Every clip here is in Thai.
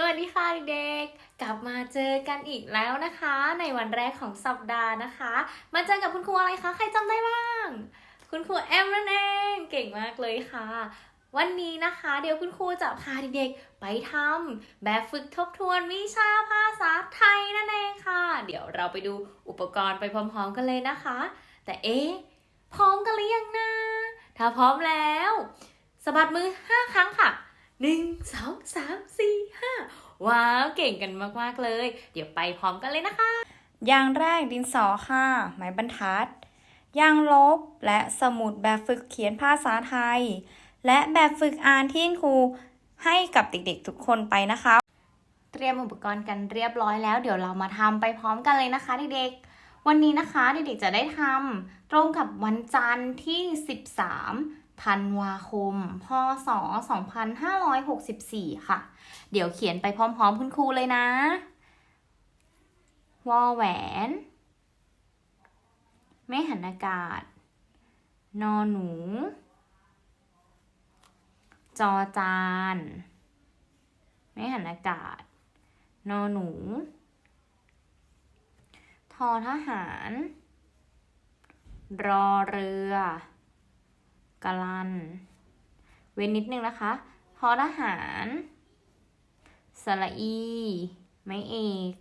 สวัสดีค่ะเด็กๆ กลับมาเจอกันอีกแล้วนะคะ ในวันแรกของสัปดาห์นะคะ มาเจอกับคุณครูอะไรคะใครจำได้บ้าง คุณครูแอมนั่นเองเก่งมากเลยค่ะ วันนี้นะคะเดี๋ยวคุณครูจะพาเด็กๆไปทำแบบฝึกทบทวนวิชาภาษาไทยนั่นเองค่ะ เดี๋ยวเราไปดูอุปกรณ์ไปพร้อมๆกันเลยนะคะ แต่เอ๊ะพร้อมกันหรือยังนะถ้าพร้อมแล้วสะบัดมือ 5 ครั้งค่ะ หนึ่งสองสามสี่ห้าว้าวเก่งกันมากๆเลย เดี๋ยวไปพร้อมกันเลยนะคะ อย่างแรกดินสอค่ะ ไม้บรรทัด ยางลบและสมุดแบบฝึกเขียนภาษาไทย และแบบฝึกอ่านที่ครูให้กับเด็กๆทุกคนไปนะคะ เตรียมอุปกรณ์กันเรียบร้อยแล้ว เดี๋ยวเรามาทำไปพร้อมกันเลยนะคะเด็กๆวันนี้นะคะเด็กๆจะได้ทำตรงกับวันจันทร์ที่ 13 ธันวาคม พศ 2564 ค่ะ เดี๋ยวเขียนไปพร้อมๆ คุณครูเลยนะ วอแหวน ไม่หันอากาศ นอหนู จอจาน ไม่หันอากาศ นอหนู ทอทหาร รอเรือ กลัน เว้นนิดนึงนะคะทอทหารสระอี ไม้เอก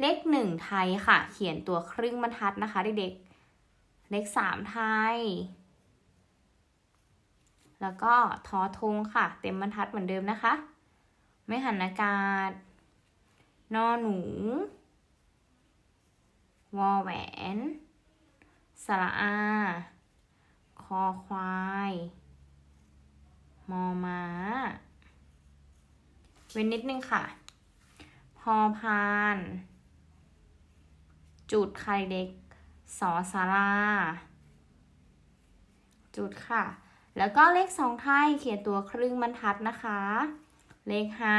เลขหนึ่งไทยค่ะ เขียนตัวครึ่งบรรทัดนะคะเด็กๆ เลขสามไทย แล้วก็ทอทงค่ะ เต็มบรรทัดเหมือนเดิมนะคะ ไม่หันอากาศ นอหนู วอแหวน สระอา คอควาย มอม้า เว้นนิดนึงค่ะ พอพาน จุดไข่เด็ก สอสาราจุดค่ะ แล้วก็เลขสองไทยเขียนตัวครึ่งบรรทัดนะคะ เลขห้า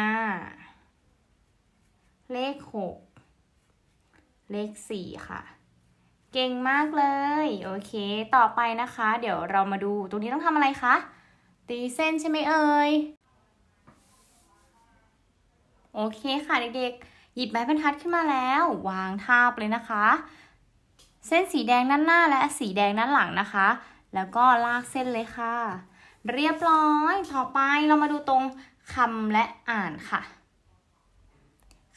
เลขหก เลขสี่ค่ะ เก่งมากเลย โอเค ต่อไปนะคะ เดี๋ยวเรามาดูตรงนี้ต้องทำอะไรคะ ตีเส้นใช่ไหมเอ่ย โอเคค่ะเด็กๆ หยิบไม้บรรทัดขึ้นมาแล้ว วางทาบเลยนะคะ เส้นสีแดงด้านหน้าและสีแดงด้านหลังนะคะ แล้วก็ลากเส้นเลยค่ะ เรียบร้อย ต่อไปเรามาดูตรงคำและอ่านค่ะ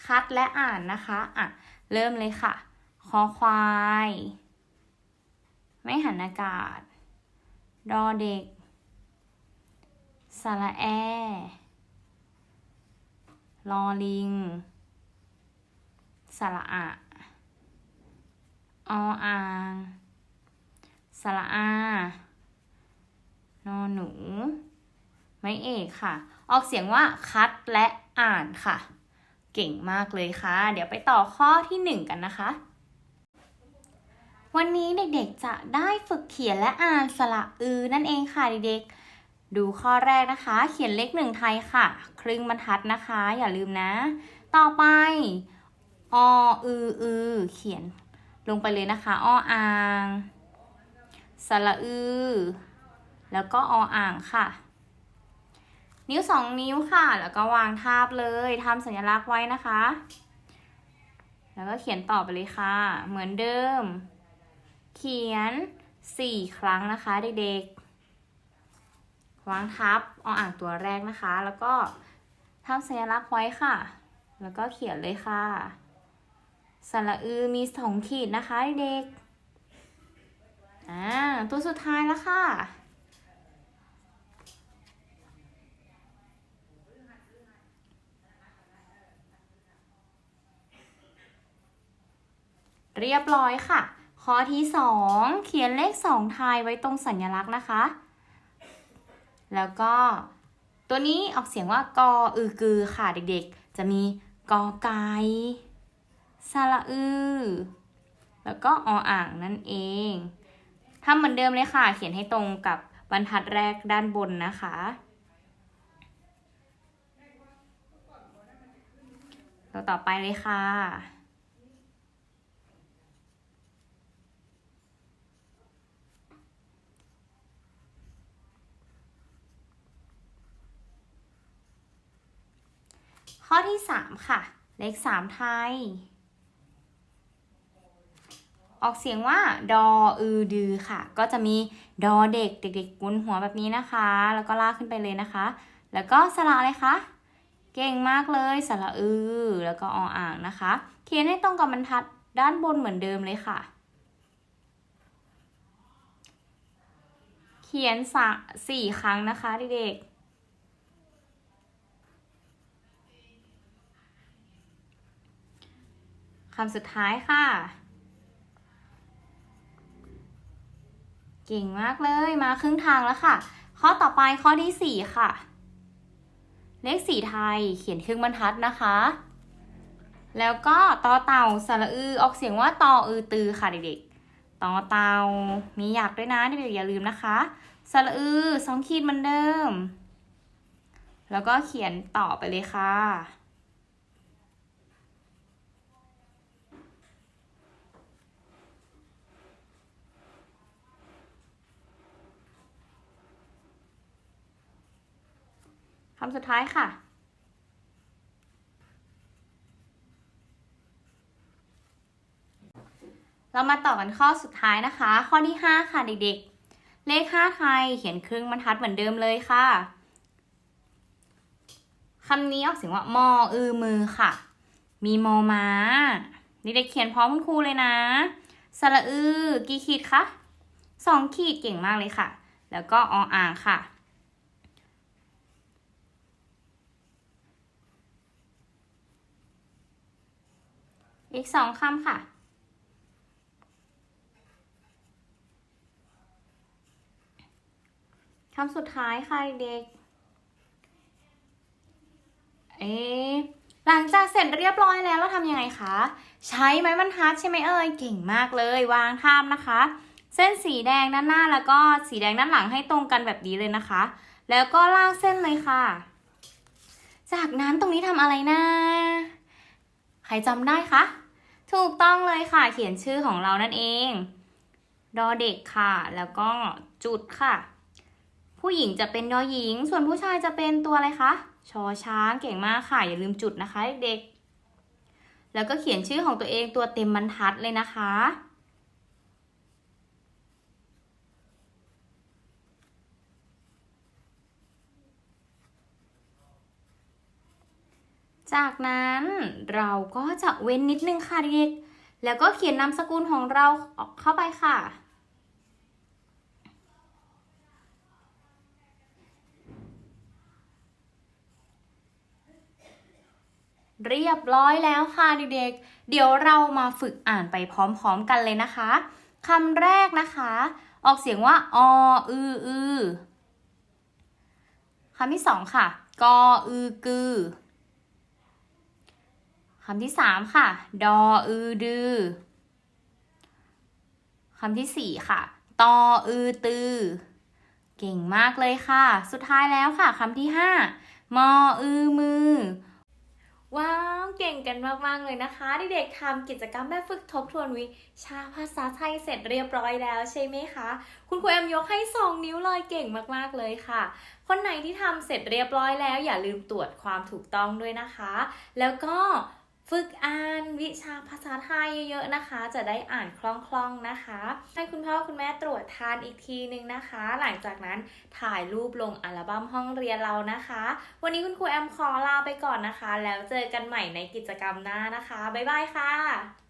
คัดและอ่านนะคะ อะ เริ่มเลยค่ะ คอควาย ไม่หันอากาศ ดอเด็ก สระแอ ลอลิง สระอะ ออางสระอา นอหนู ไม่เอกค่ะ ออกเสียงว่าคัดและอ่านค่ะ เก่งมากเลยค่ะ เดี๋ยวไปต่อข้อที่หนึ่งกันนะคะ วันนี้เด็กๆจะได้ฝึกเขียนและอ่านสระอือนั่นเองค่ะเด็กๆ ดูข้อแรกนะคะ เขียนเลขหนึ่งไทยค่ะ ครึ่งบรรทัดนะคะ อย่าลืมนะ ต่อไปออืออือเขียนลงไปเลยนะคะออ่างสระอือ แล้วก็ออ่างค่ะ นิ้วสองนิ้วค่ะ แล้วก็วางทาบเลยทำสัญลักษณ์ไว้นะคะ แล้วก็เขียนต่อไปเลยค่ะ เหมือนเดิม เขียนสี่ครั้งนะคะเด็กๆ วางทับออ่างตัวแรกนะคะ แล้วก็ทำสัญลักษณ์ไว้ค่ะ แล้วก็เขียนเลยค่ะสระอือมีสองขีดนะคะเด็กๆอ่าตัวสุดท้ายแล้วค่ะ เรียบร้อยค่ะ ข้อที่สองเขียนเลขสองไทยไว้ตรงสัญลักษณ์นะคะ แล้วก็ตัวนี้ออกเสียงว่ากออือกือค่ะเด็กๆ จะมีกอไก่สระอือ แล้วก็ออ่างนั่นเองทำเหมือนเดิมเลยค่ะ เขียนให้ตรงกับบรรทัดแรกด้านบนนะคะตัวต่อไปเลยค่ะ ข้อที่ 3 ค่ะ เลข 3 ไทย ออกเสียงว่า ดอ อือ ดือ ค่ะ ก็จะมีดอเด็ก เด็กๆกุนหัวแบบนี้นะคะ แล้วก็ลากขึ้นไปเลยนะคะ แล้วก็สระอะไรคะ เก่งมากเลย สระอือ แล้วก็ออ่างนะคะ เขียนให้ตรงกับบรรทัดด้านบนเหมือนเดิมเลยค่ะ เขียนสะสี่ครั้งนะคะเด็กๆำสุดท้ายค่ะ เก่งมากเลยมาครึ่งทางแล้วค่ะ ข้อต่อไปข้อที่สี่ค่ะ เลขสีไทยเขียนครึ่งบรรทัดนะคะ แล้วก็ต่อเต่าสระอือออกเสียงว่าตออือตือค่ะเด็กๆต่อเต่ามีหยักด้วยนะเด็กๆอย่าลืมนะคะสระอือสองขีดเหมือนเดิม แล้วก็เขียนต่อไปเลยค่ะำสุดท้ายค่ะ เรามาต่อกันข้อสุดท้ายนะคะ ข้อที่ 5 ค่ะเด็กๆ เลข 5 ไทยเขียนครึ่งบรรทัดเหมือนเดิมเลยค่ะคำนี้ออกเสียงว่ามออือมือค่ะ มีมอม้าเด็กๆเขียนพร้อมคุณครูเลยนะสระอือกี่ขีดคะสองขีดเก่งมากเลยค่ะ แล้วก็ออ่างค่ะ อีกสองคำค่ะ คำสุดท้ายค่ะเด็กเอ๊ะหลังจากเสร็จเรียบร้อยแล้วเราทำยังไงคะ ใช้ไม้บรรทัดใช่ไหมเอ่ยเก่งมากเลยวางท่ามนะคะ เส้นสีแดงด้านหน้าแล้วก็สีแดงด้านหลังให้ตรงกันแบบนี้เลยนะคะ แล้วก็ลากเส้นเลยค่ะ จากนั้นตรงนี้ทำอะไรนะ ใครจำได้คะ ถูกต้องเลยค่ะ เขียนชื่อของเรานั่นเอง ดอเด็กค่ะ แล้วก็จุดค่ะ ผู้หญิงจะเป็นยอหญิง ส่วนผู้ชายจะเป็นตัวอะไรคะ ชอช้างเก่งมากค่ะ อย่าลืมจุดนะคะเด็กๆ แล้วก็เขียนชื่อของตัวเองตัวเต็มบรรทัดเลยนะคะ จากนั้นเราก็จะเว้นนิดนึงค่ะเด็กๆแล้วก็เขียนนามสกุลของเราเข้าไปค่ะ เรียบร้อยแล้วค่ะเด็กๆ เดี๋ยวเรามาฝึกอ่านไปพร้อมๆกันเลยนะคะคำแรกนะคะ ออกเสียงว่าออืออือคำที่สองค่ะ กออือกือ คำที่สามค่ะ ดออือดือคำที่สี่ค่ะ ตออือตือ เก่งมากเลยค่ะ สุดท้ายแล้วค่ะคำที่ห้ามออือมือ ว้าว เก่งกันมาก ๆ เลยนะคะ เด็กๆทำกิจกรรมแบบฝึกทบทวนวิชาภาษาไทยเสร็จเรียบร้อยแล้วใช่ไหมคะ คุณครูแอมยกให้ 2 นิ้วเลยเก่งมาก ๆ เลยค่ะ คนไหนที่ทำเสร็จเรียบร้อยแล้ว อย่าลืมตรวจความถูกต้องด้วยนะคะ แล้วก็ ฝึกอ่านวิชาภาษาไทยเยอะๆนะคะ จะได้อ่านคล่องๆนะคะ ให้คุณพ่อคุณแม่ตรวจทานอีกทีนึงนะคะ หลังจากนั้นถ่ายรูปลงอัลบั้มห้องเรียนเรานะคะ วันนี้คุณครูแอมขอลาไปก่อนนะคะ แล้วเจอกันใหม่ในกิจกรรมหน้านะคะ บ๊ายบายค่ะ